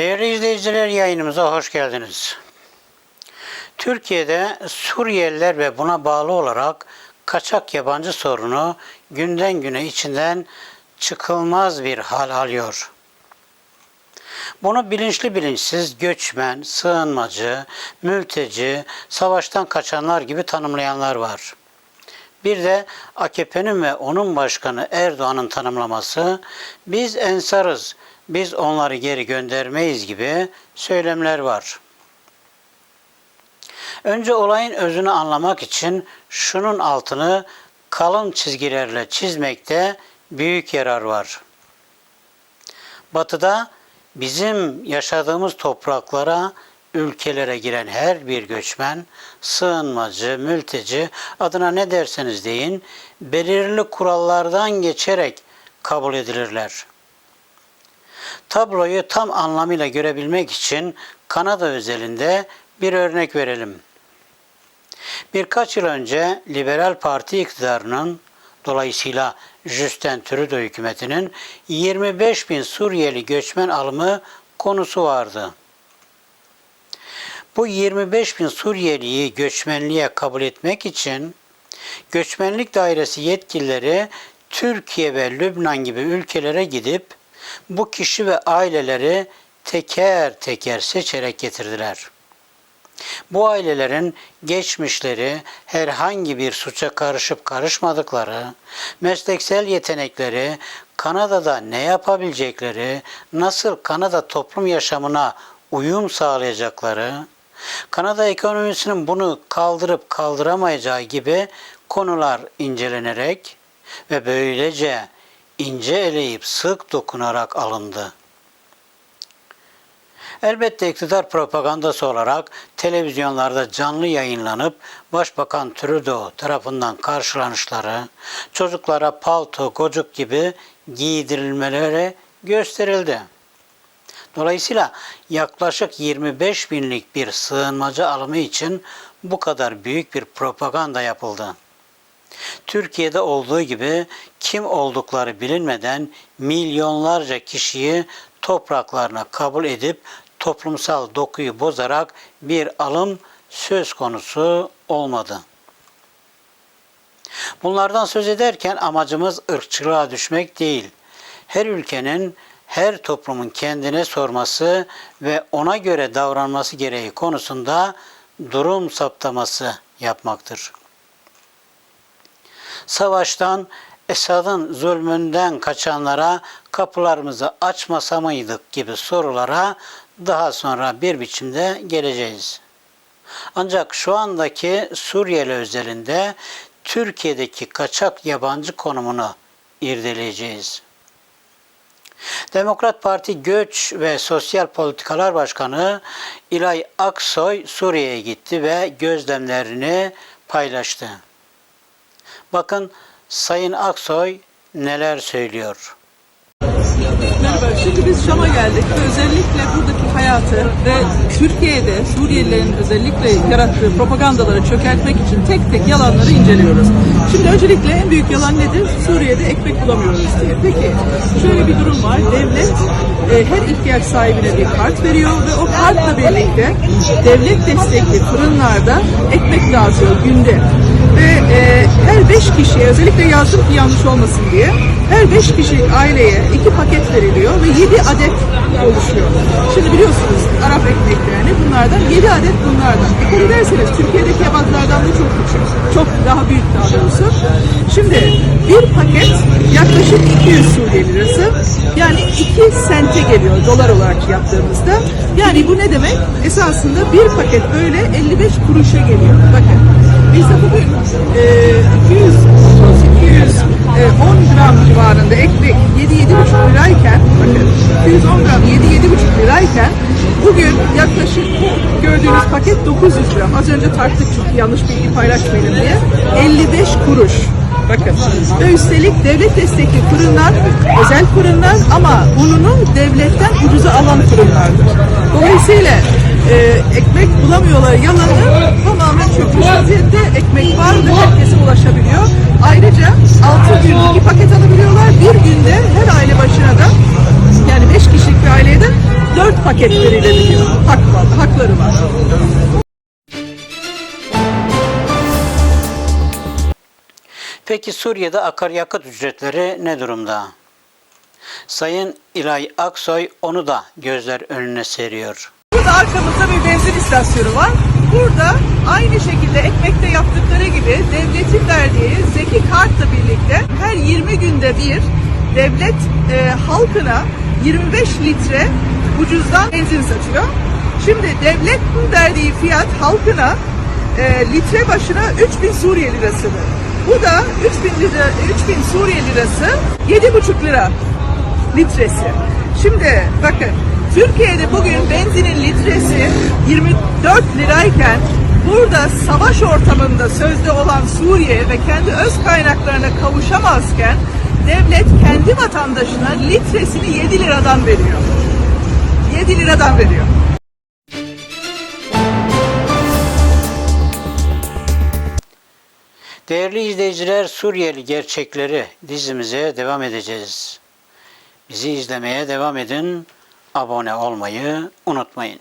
Değerli izleyiciler yayınımıza hoş geldiniz. Türkiye'de Suriyeliler ve buna bağlı olarak kaçak yabancı sorunu günden güne içinden çıkılmaz bir hal alıyor. Bunu bilinçli bilinçsiz göçmen, sığınmacı, mülteci, savaştan kaçanlar gibi tanımlayanlar var. Bir de AKP'nin ve onun başkanı Erdoğan'ın tanımlaması biz ensarız, biz onları geri göndermeyiz gibi söylemler var. Önce olayın özünü anlamak için şunun altını kalın çizgilerle çizmekte büyük yarar var. Batı'da bizim yaşadığımız topraklara, ülkelere giren her bir göçmen, sığınmacı, mülteci adına ne derseniz deyin, belirli kurallardan geçerek kabul edilirler. Tabloyu tam anlamıyla görebilmek için Kanada özelinde bir örnek verelim. Birkaç yıl önce Liberal Parti iktidarının dolayısıyla Justin Trudeau hükümetinin 25 bin Suriyeli göçmen alımı konusu vardı. Bu 25 bin Suriyeliyi göçmenliğe kabul etmek için göçmenlik dairesi yetkilileri Türkiye ve Lübnan gibi ülkelere gidip bu kişi ve aileleri teker teker seçerek getirdiler. Bu ailelerin geçmişleri, herhangi bir suça karışıp karışmadıkları, mesleksel yetenekleri, Kanada'da ne yapabilecekleri, nasıl Kanada toplum yaşamına uyum sağlayacakları, Kanada ekonomisinin bunu kaldırıp kaldıramayacağı gibi konular incelenerek ve böylece ince eleyip sık dokunarak alındı. Elbette iktidar propagandası olarak televizyonlarda canlı yayınlanıp Başbakan Trudeau tarafından karşılanışları, çocuklara palto, gocuk gibi giydirilmeleri gösterildi. Dolayısıyla yaklaşık 25 binlik bir sığınmacı alımı için bu kadar büyük bir propaganda yapıldı. Türkiye'de olduğu gibi kim oldukları bilinmeden milyonlarca kişiyi topraklarına kabul edip toplumsal dokuyu bozarak bir alım söz konusu olmadı. Bunlardan söz ederken amacımız ırkçılığa düşmek değil. Her ülkenin, her toplumun kendine sorması ve ona göre davranması gereği konusunda durum saptaması yapmaktır. Savaştan, Esad'ın zulmünden kaçanlara kapılarımızı açmasa mıydık gibi sorulara daha sonra bir biçimde geleceğiz. Ancak şu andaki Suriyeli özelinde Türkiye'deki kaçak yabancı konumunu irdeleyeceğiz. Demokrat Parti Göç ve Sosyal Politikalar Başkanı İlay Aksoy Suriye'ye gitti ve gözlemlerini paylaştı. Bakın Sayın Aksoy neler söylüyor. Merhaba, şimdi biz Şam'a geldik ve özellikle buradaki hayatı ve Türkiye'de Suriyelilerin özellikle yarattığı propagandaları çökertmek için tek tek yalanları inceliyoruz. Şimdi öncelikle en büyük yalan nedir? Suriye'de ekmek bulamıyoruz diye. Peki şöyle bir durum var. Devlet e, her ihtiyaç sahibine bir kart veriyor ve o kartla birlikte devlet destekli fırınlarda ekmek dağıtıyor günde. Ve e, her beş kişiye özellikle yazdım ki yanlış olmasın diye her beş kişilik aileye iki paket veriliyor ve yedi adet oluşuyor. Şimdi biliyorsunuz Arap ekmeklerini bunlardan yedi adet bunlardan. Dikkat ederseniz Türkiye'deki yabancılardan da çok küçük. Çok daha büyük daha doğrusu. Şimdi bir paket yaklaşık 200 Suriye lirası. Yani 2 sente geliyor dolar olarak yaptığımızda. Yani bu ne demek? Esasında bir paket böyle 55 kuruşa geliyor. Bakın biz de bugün e, 200 200 e, 10 gram civarında ekmek 7-7,5 lirayken bakın 210 gram 7-7,5 lirayken bugün yaklaşık bu gördüğünüz paket 900 gram. Az önce tarttık çünkü yanlış bilgi paylaşmayalım diye. 55 kuruş. Bakın. Ve üstelik devlet destekli fırınlar, özel fırınlar ama ununu devletten ucuza alan fırınlardır. Dolayısıyla e, ekmek bulamıyorlar yalanı tamamen hakları var. Peki Suriye'de akaryakıt ücretleri ne durumda? Sayın İlay Aksoy onu da gözler önüne seriyor. Burada arkamızda bir benzin istasyonu var. Burada aynı şekilde ekmekte yaptıkları gibi devletin verdiği zeki kartla birlikte her 20 günde bir devlet e, halkına 25 litre ucuzdan benzin satıyor. Şimdi devlet verdiği fiyat halkına e, litre başına 3000 Suriye lirasıdır. Bu da 3000 lira 3000 Suriye lirası 7,5 lira litresi. Şimdi bakın Türkiye'de bugün benzinin litresi 24 lirayken burada savaş ortamında sözde olan Suriye ve kendi öz kaynaklarına kavuşamazken devlet kendi vatandaşına litresini 7 liradan veriyor. 7 liradan veriyor. Değerli izleyiciler Suriyeli Gerçekleri dizimize devam edeceğiz. Bizi izlemeye devam edin. Abone olmayı unutmayın.